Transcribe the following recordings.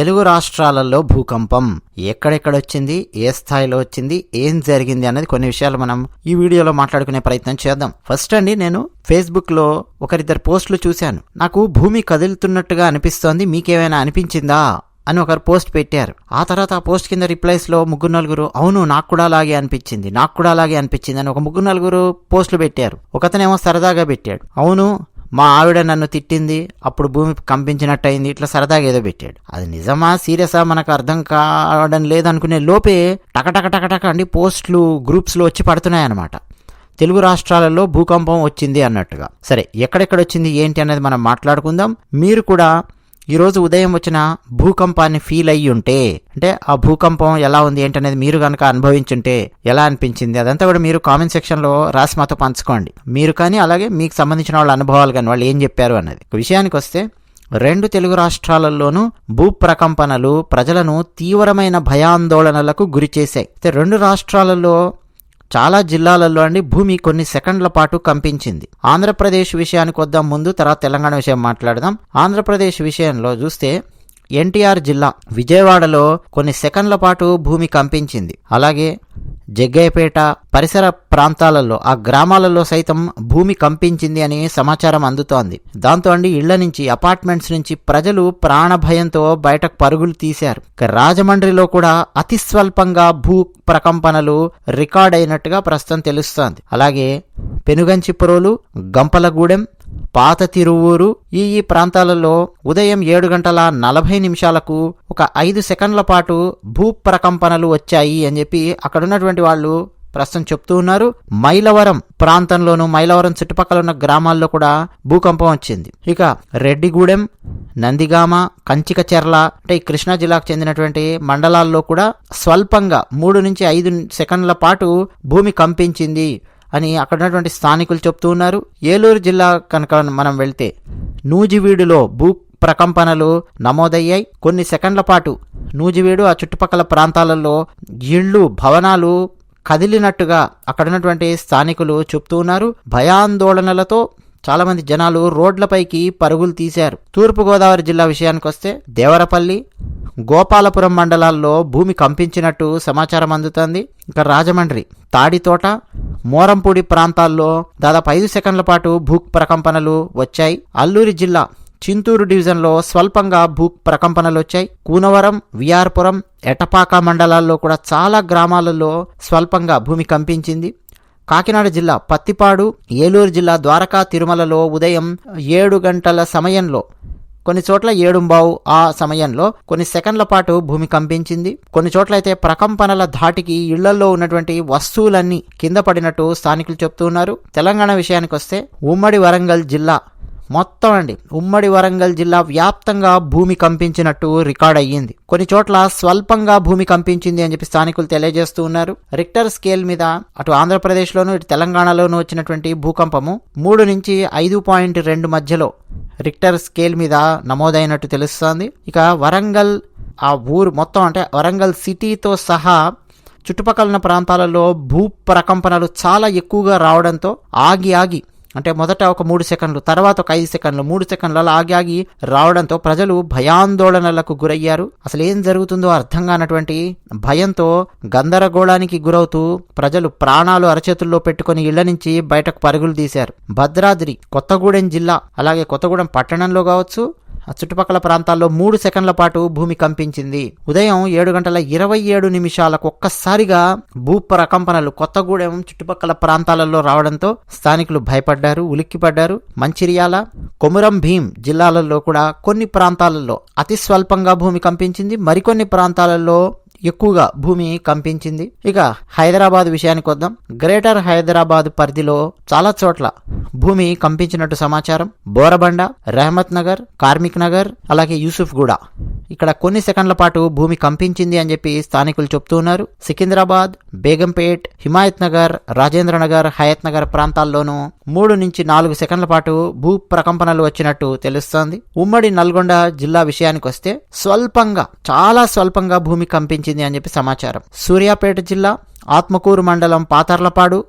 తెలుగు రాష్ట్రాలలో భూకంపం ఎక్కడెక్కడొచ్చింది ఏ స్థాయిలో వచ్చింది ఏం జరిగింది అనేది కొన్ని విషయాలు మనం ఈ వీడియోలో మాట్లాడుకునే ప్రయత్నం చేద్దాం. ఫస్ట్ అండి నేను ఫేస్బుక్లో ఒకరిద్దరు పోస్టులు చూశాను. నాకు భూమి కదులుతున్నట్టుగా అనిపిస్తోంది మీకేమైనా అనిపించిందా అని ఒకరు పోస్ట్ పెట్టారు. ఆ తర్వాత ఆ పోస్ట్ కింద రిప్లైస్లో ముగ్గురు నలుగురు అవును నాకు కూడా అలాగే అనిపించింది నాకు కూడా అలాగే అనిపించింది అని ఒక ముగ్గురు నలుగురు పోస్టులు పెట్టారు. ఒకతనేమో సరదాగా పెట్టాడు. అవును మా ఆవిడ నన్ను తిట్టింది అప్పుడు భూమి కంపించినట్టు అయింది ఇట్లా సరదాగా ఏదో పెట్టాడు. అది నిజమా సీరియసా మనకు అర్థం కావడం లేదనుకునే లోపే టకటక టకటక అండి పోస్టులు గ్రూప్స్లో వచ్చి పడుతున్నాయన్నమాట. తెలుగు రాష్ట్రాలలో భూకంపం వచ్చింది అన్నట్టుగా. సరే ఎక్కడెక్కడ వచ్చింది ఏంటి అనేది మనం మాట్లాడుకుందాం. మీరు కూడా ఈరోజు ఉదయం వచ్చిన భూకంపాన్ని ఫీల్ అయ్యి ఉంటే అంటే ఆ భూకంపం ఎలా ఉంది ఏంటనేది మీరు కనుక అనుభవించుంటే ఎలా అనిపించింది? అదంతా కూడా మీరు కామెంట్ సెక్షన్లో రాసి మాతో పంచుకోండి. మీరు కానీ అలాగే మీకు సంబంధించిన వాళ్ళ అనుభవాలు కానీ వాళ్ళు ఏం చెప్పారు అన్నది. విషయానికి వస్తే రెండు తెలుగు రాష్ట్రాలలోనూ భూ ప్రకంపనలు ప్రజలను తీవ్రమైన భయాందోళనలకు గురిచేశాయి అయితే రెండు రాష్ట్రాలలో చాలా జిల్లాలలో అండి భూమి కొన్ని సెకండ్ల పాటు కంపించింది. ఆంధ్రప్రదేశ్ విషయానికి వద్దాం ముందు తర్వాత తెలంగాణ విషయం మాట్లాడదాం. ఆంధ్రప్రదేశ్ విషయంలో చూస్తే ఎన్టీఆర్ జిల్లా విజయవాడలో కొన్ని సెకండ్ల పాటు భూమి కంపించింది. అలాగే జగ్గయ్యపేట పరిసర ప్రాంతాలలో ఆ గ్రామాలలో సైతం భూమి కంపించింది అని సమాచారం అందుతోంది. దాంతో అండి ఇళ్ళ నుంచి అపార్ట్మెంట్స్ నుంచి ప్రజలు ప్రాణభయంతో బయటకు పరుగులు తీశారు. రాజమండ్రిలో కూడా అతి స్వల్పంగా భూ ప్రకంపనలు రికార్డ్ అయినట్టుగా ప్రస్తుతం తెలుస్తోంది. అలాగే పెనుగంచిపురోలు గంపలగూడెం పాత తిరువూరు ఈ ఈ ప్రాంతాలలో ఉదయం ఏడు గంటల నలభై నిమిషాలకు ఒక ఐదు సెకండ్ల పాటు భూ ప్రకంపనలు వచ్చాయి అని చెప్పి అక్కడున్నటువంటి వాళ్ళు ప్రస్తుతం చెప్తూ ఉన్నారు. మైలవరం ప్రాంతంలోను మైలవరం చుట్టుపక్కల ఉన్న గ్రామాల్లో కూడా భూకంపం వచ్చింది. ఇక రెడ్డిగూడెం నందిగామ కంచికచెర్ల అంటే ఈ కృష్ణా జిల్లాకు చెందినటువంటి మండలాల్లో కూడా స్వల్పంగా మూడు నుంచి ఐదు సెకండ్ల పాటు భూమి కంపించింది. అని అక్కడ ఉన్నటువంటి స్థానికులు చెప్తూ ఉన్నారు. ఏలూరు జిల్లా కనుక మనం వెళ్తే నూజివీడులో భూ ప్రకంపనలు నమోదయ్యాయి. కొన్ని సెకండ్ల పాటు నూజివీడు ఆ చుట్టుపక్కల ప్రాంతాలలో ఇళ్ళు భవనాలు కదిలినట్టుగా అక్కడ ఉన్నటువంటి స్థానికులు చెప్తూ ఉన్నారు. భయాందోళనలతో చాలామంది జనాలు రోడ్లపైకి పరుగులు తీశారు. తూర్పుగోదావరి జిల్లా విషయానికి వస్తే దేవరపల్లి గోపాలపురం మండలాల్లో భూమి కంపించినట్టు సమాచారం అందుతోంది. ఇక రాజమండ్రి తాడితోట మోరంపూడి ప్రాంతాల్లో దాదాపు ఐదు సెకండ్ల పాటు భూ ప్రకంపనలు వచ్చాయి. అల్లూరి జిల్లా చింతూరు డివిజన్లో స్వల్పంగా భూ ప్రకంపనలు వచ్చాయి. కూనవరం విఆర్పురం ఎటపాక మండలాల్లో కూడా చాలా గ్రామాలలో స్వల్పంగా భూమి కంపించింది. కాకినాడ జిల్లా పత్తిపాడు ఏలూరు జిల్లా ద్వారకా తిరుమలలో ఉదయం ఏడు గంటల సమయంలో కొన్ని చోట్ల ఏడుంబావు ఆ సమయంలో కొన్ని సెకండ్ల పాటు భూమి కంపించింది. కొన్ని చోట్ల అయితే ప్రకంపనల ధాటికి ఇళ్ళలో ఉన్నటువంటి వస్తువులన్నీ కింద పడినట్టు స్థానికులు చెప్తున్నారు తెలంగాణ విషయానికి వస్తే ఉమ్మడి వరంగల్ జిల్లా మొత్తం అండి. ఉమ్మడి వరంగల్ జిల్లా వ్యాప్తంగా భూమి కంపించినట్టు రికార్డ్ అయ్యింది. కొన్ని చోట్ల స్వల్పంగా భూమి కంపించింది అని చెప్పి స్థానికులు తెలియజేస్తూ ఉన్నారు. రిక్టర్ స్కేల్ మీద అటు ఆంధ్రప్రదేశ్లోను ఇటు తెలంగాణలోను వచ్చినటువంటి భూకంపము మూడు నుంచి ఐదు పాయింట్ రెండు మధ్యలో రిక్టర్ స్కేల్ మీద నమోదైనట్టు తెలుస్తోంది. ఇక వరంగల్ ఆ ఊరు మొత్తం అంటే వరంగల్ సిటీతో సహా చుట్టుపక్కల ఉన్న ప్రాంతాలలో భూ ప్రకంపనలు చాలా ఎక్కువగా రావడంతో ఆగి ఆగి అంటే మొదట ఒక మూడు సెకండ్లు తర్వాత ఒక ఐదు సెకండ్లు మూడు సెకండ్లలో ఆగి ఆగి రావడంతో ప్రజలు భయాందోళనలకు గురయ్యారు. అసలు ఏం జరుగుతుందో అర్థం కానటువంటి భయంతో గందరగోళానికి గురవుతూ ప్రజలు ప్రాణాలు అరచేతుల్లో పెట్టుకుని ఇళ్ళ నుంచి బయటకు పరుగులు తీశారు. భద్రాద్రి కొత్తగూడెం జిల్లా అలాగే కొత్తగూడెం పట్టణంలో కావచ్చు ఆ చుట్టుపక్కల ప్రాంతాల్లో మూడు సెకండ్ల పాటు భూమి కంపించింది. ఉదయం ఏడు గంటల ఇరవై ఏడు నిమిషాలకు ఒక్కసారిగా భూ ప్రకంపనలు కొత్తగూడెం చుట్టుపక్కల ప్రాంతాలలో రావడంతో స్థానికులు భయపడ్డారు ఉలిక్కిపడ్డారు. మంచిర్యాల కొమురం భీం జిల్లాలలో కూడా కొన్ని ప్రాంతాలలో అతి స్వల్పంగా భూమి కంపించింది. మరికొన్ని ప్రాంతాలలో ఎక్కువగా భూమి కంపించింది. ఇక హైదరాబాద్ విషయానికి వద్దాం. గ్రేటర్ హైదరాబాద్ పరిధిలో చాలా చోట్ల భూమి కంపించినట్టు సమాచారం. బోరబండ రెహమత్ నగర్ కార్మిక్ నగర్ అలాగే యూసుఫ్ గూడ. ఇక్కడ కొన్ని సెకండ్ల పాటు భూమి కంపించింది అని చెప్పి స్థానికులు చెప్తున్నారు సికింద్రాబాద్ బేగంపేట్ హిమాయత్ నగర్ రాజేంద్ర నగర్ హయత్ నగర్ ప్రాంతాల్లోనూ మూడు నుంచి నాలుగు సెకండ్ల పాటు భూ ప్రకంపనలు వచ్చినట్టు తెలుస్తోంది. ఉమ్మడి నల్గొండ జిల్లా విషయానికి వస్తే స్వల్పంగా చాలా స్వల్పంగా భూమి కంపించింది. అని చెప్పి సమాచారం. సూర్యాపేట జిల్లా ఆత్మకూరు మండలం పాతర్లపాడు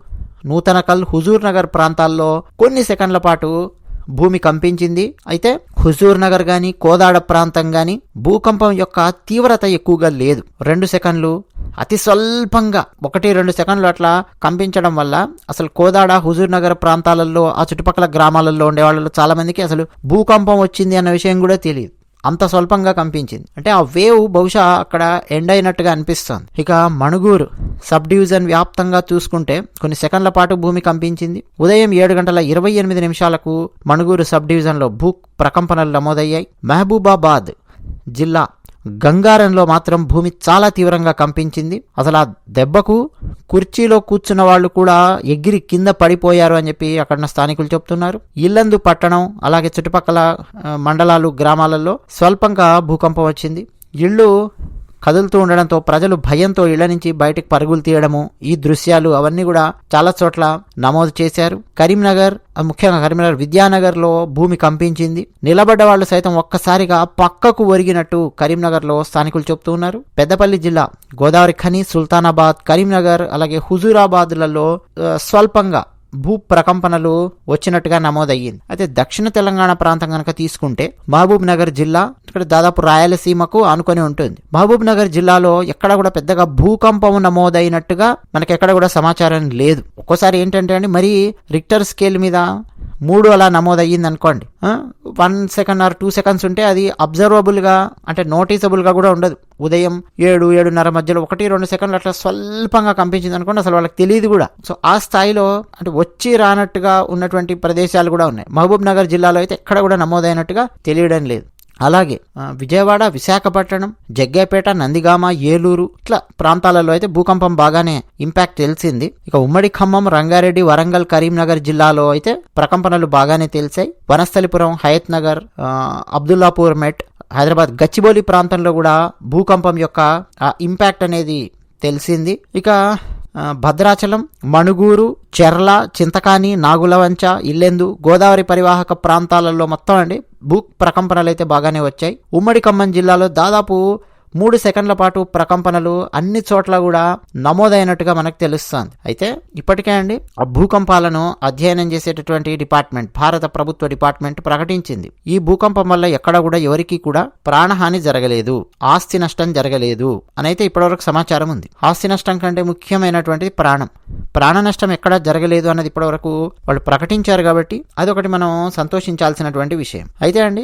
నూతనకల్ హుజూర్ నగర్ ప్రాంతాల్లో కొన్ని సెకండ్ల పాటు భూమి కంపించింది. అయితే హుజూర్ నగర్ గాని కోదాడ ప్రాంతం గాని భూకంపం యొక్క తీవ్రత ఎక్కువగా లేదు. రెండు సెకండ్లు అతి స్వల్పంగా ఒకటి రెండు సెకండ్లు అట్లా కంపించడం వల్ల అసలు కోదాడ హుజూర్ నగర్ ప్రాంతాలలో ఆ చుట్టుపక్కల గ్రామాలలో ఉండే వాళ్ళలో చాలా మందికి అసలు భూకంపం వచ్చింది అన్న విషయం కూడా తెలియదు. అంత స్వల్పంగా కంపించింది. అంటే ఆ వేవ్ బహుశా అక్కడ ఎండ్ అయినట్టుగా అనిపిస్తోంది. ఇక మణుగూరు సబ్ డివిజన్ వ్యాప్తంగా చూసుకుంటే కొన్ని సెకండ్ల పాటు భూమి కంపించింది. ఉదయం ఏడు గంటల ఇరవై ఎనిమిది నిమిషాలకు మణుగూరు సబ్ డివిజన్లో భూ ప్రకంపనలు నమోదయ్యాయి. మహబూబాబాద్ జిల్లా గంగారంలో మాత్రం భూమి చాలా తీవ్రంగా కంపించింది. అసలు ఆ దెబ్బకు కుర్చీలో కూర్చున్న వాళ్ళు కూడా ఎగిరి కింద పడిపోయారు అని చెప్పి అక్కడ స్థానికులు చెప్తున్నారు. ఇల్లందు పట్టణం అలాగే చుట్టుపక్కల మండలాలు గ్రామాలలో స్వల్పంగా భూకంపం వచ్చింది. ఇళ్ళు కదులుతూ ఉండడంతో ప్రజలు భయంతో ఇళ్ళ నుంచి బయటకు పరుగులు తీయడము ఈ దృశ్యాలు అవన్నీ కూడా చాలా చోట్ల నమోదు చేశారు. కరీంనగర్ ముఖ్యంగా కరీంనగర్ విద్యానగర్లో భూమి కంపించింది. నిలబడ్డ వాళ్ళు సైతం ఒక్కసారిగా పక్కకు ఒరిగినట్టు కరీంనగర్లో స్థానికులు చెబుతూ ఉన్నారు. పెద్దపల్లి జిల్లా గోదావరి ఖని సుల్తానాబాద్ కరీంనగర్ అలాగే హుజూరాబాద్లలో స్వల్పంగా భూ ప్రకంపనలు వచ్చినట్టుగా నమోదయ్యింది. అయితే దక్షిణ తెలంగాణ ప్రాంతం కనుక తీసుకుంటే మహబూబ్ నగర్ జిల్లా ఇక్కడ దాదాపు రాయలసీమకు ఆనుకొని ఉంటుంది. మహబూబ్ నగర్ జిల్లాలో ఎక్కడ కూడా పెద్దగా భూకంపం నమోదైనట్టుగా మనకి ఎక్కడ కూడా సమాచారం లేదు. ఒక్కోసారి ఏంటంటే అండి మరి రిక్టర్ స్కేల్ మీద మూడు అలా నమోదయ్యింది అనుకోండి. One second or two seconds ఉంటే అది అబ్జర్వబుల్గా అంటే నోటీసబుల్గా కూడా ఉండదు. ఉదయం ఏడు ఏడున్నర మధ్యలో ఒకటి రెండు సెకండ్లు అట్లా స్వల్పంగా కంపించింది అనుకోండి అసలు వాళ్ళకి తెలియదు కూడా. సో ఆ స్థాయిలో అంటే వచ్చి రానట్టుగా ఉన్నటువంటి ప్రదేశాలు కూడా ఉన్నాయి. మహబూబ్ నగర్ జిల్లాలో అయితే ఎక్కడ కూడా నమోదైనట్టుగా తెలియడం లేదు. అలాగే విజయవాడ విశాఖపట్నం జగ్గేపేట నందిగామ ఏలూరు ఇట్లా ప్రాంతాలలో అయితే భూకంపం బాగానే ఇంపాక్ట్ తెలిసింది. ఇక ఉమ్మడి ఖమ్మం రంగారెడ్డి వరంగల్ కరీంనగర్ జిల్లాలో అయితే ప్రకంపనలు బాగానే తెలిసాయి. వనస్థలిపురం హయత్ నగర్ అబ్దుల్లాపూర్ మెట్ హైదరాబాద్ గచ్చిబౌలి ప్రాంతంలో కూడా భూకంపం యొక్క ఇంపాక్ట్ అనేది తెలిసింది. ఇక భద్రాచలం మణుగూరు చెర్ల చింతకాని నాగులవంచ ఇల్లెందు గోదావరి పరివాహక ప్రాంతాలలో మొత్తం అండి. భూ ప్రకంపనలు అయితే బాగానే వచ్చాయి. ఉమ్మడి ఖమ్మం జిల్లాలో దాదాపు మూడు సెకండ్ల పాటు ప్రకంపనలు అన్ని చోట్ల కూడా నమోదైనట్టుగా మనకు తెలుస్తుంది. అయితే ఇప్పటికే అండి ఆ భూకంపాలను అధ్యయనం చేసేటటువంటి డిపార్ట్మెంట్ భారత ప్రభుత్వ డిపార్ట్మెంట్ ప్రకటించింది. ఈ భూకంపం వల్ల ఎక్కడ కూడా ఎవరికి కూడా ప్రాణహాని జరగలేదు ఆస్తి నష్టం జరగలేదు అని అయితే ఇప్పటివరకు సమాచారం ఉంది. ఆస్తి నష్టం కంటే ముఖ్యమైనటువంటిది ప్రాణం. ప్రాణ నష్టం ఎక్కడ జరగలేదు అన్నది ఇప్పటివరకు వాళ్ళు ప్రకటించారు కాబట్టి అదొకటి మనం సంతోషించాల్సినటువంటి విషయం. అయితే అండి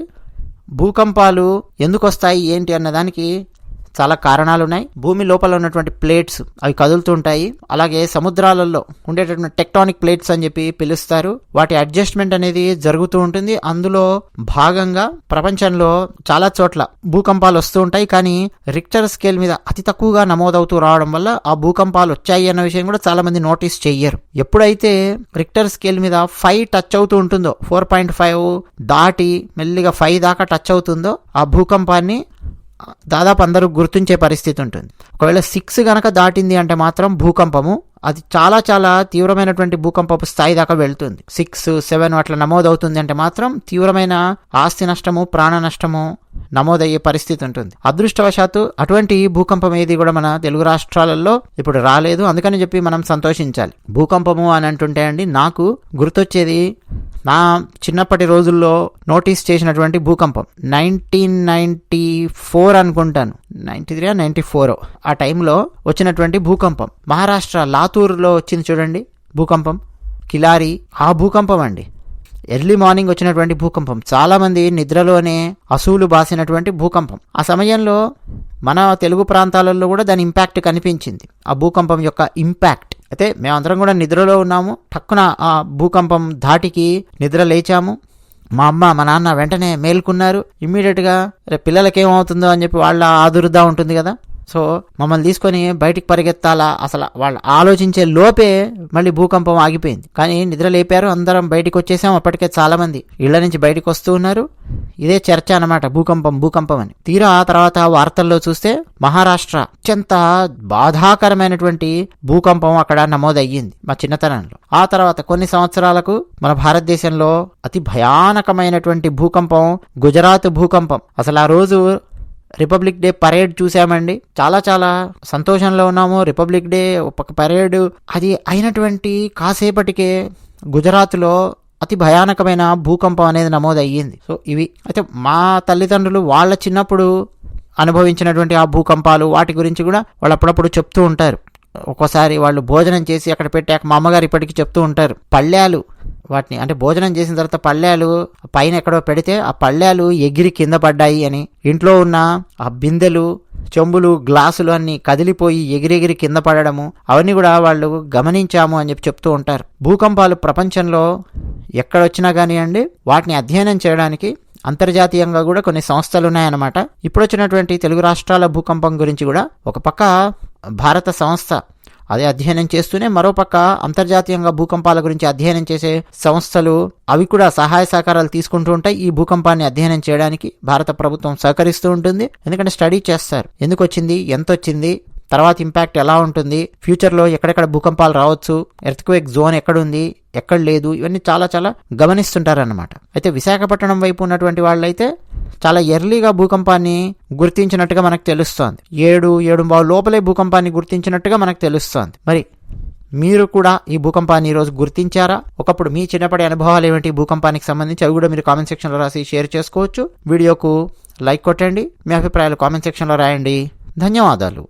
భూకంపాలు ఎందుకు వస్తాయి ఏంటి అన్నదానికి చాలా కారణాలు ఉన్నాయి భూమి లోపల ఉన్నటువంటి ప్లేట్స్ అవి కదులుతుంటాయి. అలాగే సముద్రాలలో ఉండేటటువంటి టెక్టానిక్ ప్లేట్స్ అని చెప్పి పిలుస్తారు. వాటి అడ్జస్ట్మెంట్ అనేది జరుగుతూ ఉంటుంది. అందులో భాగంగా ప్రపంచంలో చాలా చోట్ల భూకంపాలు వస్తూ ఉంటాయి. కానీ రిక్టర్ స్కేల్ మీద అతి తక్కువగా నమోదవుతూ రావడం వల్ల ఆ భూకంపాలు వచ్చాయి అన్న విషయం కూడా చాలా మంది నోటీస్ చెయ్యరు. ఎప్పుడైతే రిక్టర్ స్కేల్ మీద ఫైవ్ టచ్ అవుతూ ఉంటుందో ఫోర్ పాయింట్ ఫైవ్ దాటి మెల్లిగా ఫైవ్ దాకా టచ్ అవుతుందో ఆ భూకంపాన్ని దాదాపు అందరూ గుర్తించే పరిస్థితి ఉంటుంది. ఒకవేళ సిక్స్ గనక దాటింది అంటే మాత్రం భూకంపము అది చాలా చాలా తీవ్రమైనటువంటి భూకంపపు స్థాయి దాకా వెళ్తుంది. సిక్స్ సెవెన్ అట్లా నమోదవుతుంది అంటే మాత్రం తీవ్రమైన ఆస్తి నష్టము ప్రాణ నష్టము నమోదయ్యే పరిస్థితి ఉంటుంది. అదృష్టవశాత్తు అటువంటి భూకంపం ఏది కూడా మన తెలుగు రాష్ట్రాలలో ఇప్పుడు రాలేదు. అందుకని చెప్పి మనం సంతోషించాలి. భూకంపము అని అంటుంటే అండి నాకు గుర్తొచ్చేది నా చిన్నప్పటి రోజుల్లో నోటీస్ చేసినటువంటి భూకంపం. నైన్టీన్ నైన్టీ ఫోర్ అనుకుంటాను. నైన్టీ త్రీ నైన్టీ ఫోర్ ఆ టైంలో వచ్చినటువంటి భూకంపం. మహారాష్ట్ర లాతూర్లో వచ్చింది చూడండి భూకంపం. కిలారి ఆ భూకంపం అండి. ఎర్లీ మార్నింగ్ వచ్చినటువంటి భూకంపం. చాలామంది నిద్రలోనే అసూలు బాసినటువంటి భూకంపం. ఆ సమయంలో మన తెలుగు ప్రాంతాలలో కూడా దాని ఇంపాక్ట్ కనిపించింది. ఆ భూకంపం యొక్క ఇంపాక్ట్. అయితే మేమందరం కూడా నిద్రలో ఉన్నాము. టక్కున ఆ భూకంపం ధాటికి నిద్ర లేచాము. మా అమ్మ మా నాన్న వెంటనే మేల్కున్నారు. ఇమ్మీడియట్గా రేపు పిల్లలకి ఏమవుతుందో అని చెప్పి వాళ్ళ ఆదురుదా ఉంటుంది కదా. సో మమ్మల్ని తీసుకొని బయటికి పరిగెత్తాలా? అసలు వాళ్ళు ఆలోచించే లోపే మళ్ళీ భూకంపం ఆగిపోయింది. కానీ నిద్ర లేపారు అందరం బయటికి వచ్చేసాం అప్పటికే చాలా మంది ఇళ్ళ నుంచి బయటికి వస్తూ ఉన్నారు. ఇదే చర్చ అనమాట భూకంపం భూకంపం అని. తీరా ఆ తర్వాత వార్తల్లో చూస్తే మహారాష్ట్ర అత్యంత బాధాకరమైనటువంటి భూకంపం అక్కడ నమోదయ్యింది మా చిన్నతనంలో. ఆ తర్వాత కొన్ని సంవత్సరాలకు మన భారతదేశంలో అతి భయానకమైనటువంటి భూకంపం గుజరాత్ భూకంపం. అసలు ఆ రోజు రిపబ్లిక్ డే పరేడ్ చూసామండి. చాలా చాలా సంతోషంలో ఉన్నాము. రిపబ్లిక్ డే ఒక పరేడ్. అది అయినటువంటి కాసేపటికే గుజరాత్లో అతి భయానకమైన భూకంపం అనేది నమోదయ్యింది. సో ఇవి అయితే మా తల్లిదండ్రులు వాళ్ళ చిన్నప్పుడు అనుభవించినటువంటి ఆ భూకంపాలు వాటి గురించి కూడా వాళ్ళు అప్పుడప్పుడు చెప్తూ ఉంటారు. ఒక్కోసారి వాళ్ళు భోజనం చేసి అక్కడ పెట్టాక మా అమ్మగారు ఇప్పటికీ చెప్తూ ఉంటారు. పళ్ళాలు వాటిని అంటే భోజనం చేసిన తర్వాత పళ్ళాలు పైన ఎక్కడో పెడితే ఆ పళ్ళాలు ఎగిరి కింద పడ్డాయి అని. ఇంట్లో ఉన్న ఆ బిందెలు చెంబులు గ్లాసులు అన్ని కదిలిపోయి ఎగిరెగిరి కింద పడడము అవన్నీ కూడా వాళ్ళు గమనించాము అని చెప్పి చెప్తూ ఉంటారు. భూకంపాలు ప్రపంచంలో ఎక్కడొచ్చినా కానివ్వండి వాటిని అధ్యయనం చేయడానికి అంతర్జాతీయంగా కూడా కొన్ని సంస్థలు ఉన్నాయన్నమాట. ఇప్పుడు వచ్చినటువంటి తెలుగు రాష్ట్రాల భూకంపం గురించి కూడా ఒక పక్క భారత సంస్థ అదే అధ్యయనం చేస్తూనే మరోపక్క అంతర్జాతీయంగా భూకంపాల గురించి అధ్యయనం చేసే సంస్థలు అవి కూడా సహాయ సహకారాలు తీసుకుంటూ ఉంటాయి. ఈ భూకంపాన్ని అధ్యయనం చేయడానికి భారత ప్రభుత్వం సహకరిస్తూ ఉంటుంది. ఎందుకంటే స్టడీ చేస్తారు. ఎందుకు వచ్చింది? ఎంత వచ్చింది? తర్వాత ఇంపాక్ట్ ఎలా ఉంటుంది? ఫ్యూచర్లో ఎక్కడెక్కడ భూకంపాలు రావచ్చు? ఎర్త్క్వేక్ జోన్ ఎక్కడుంది? ఎక్కడ లేదు? ఇవన్నీ చాలా చాలా గమనిస్తుంటారన్నమాట. అయితే విశాఖపట్నం వైపు ఉన్నటువంటి వాళ్ళైతే చాలా ఎర్లీగా భూకంపాన్ని గుర్తించినట్టుగా మనకు తెలుస్తోంది. ఏడు ఏడు లోపలే భూకంపాన్ని గుర్తించినట్టుగా మనకు తెలుస్తోంది. మరి మీరు కూడా ఈ భూకంపాన్ని ఈరోజు గుర్తించారా? ఒకప్పుడు మీ చిన్నప్పటి అనుభవాలు ఏమిటి? భూకంపానికి సంబంధించి అవి కూడా మీరు కామెంట్ సెక్షన్లో రాసి షేర్ చేసుకోవచ్చు. వీడియోకు లైక్ కొట్టండి. మీ అభిప్రాయాలు కామెంట్ సెక్షన్లో రాయండి. ధన్యవాదాలు.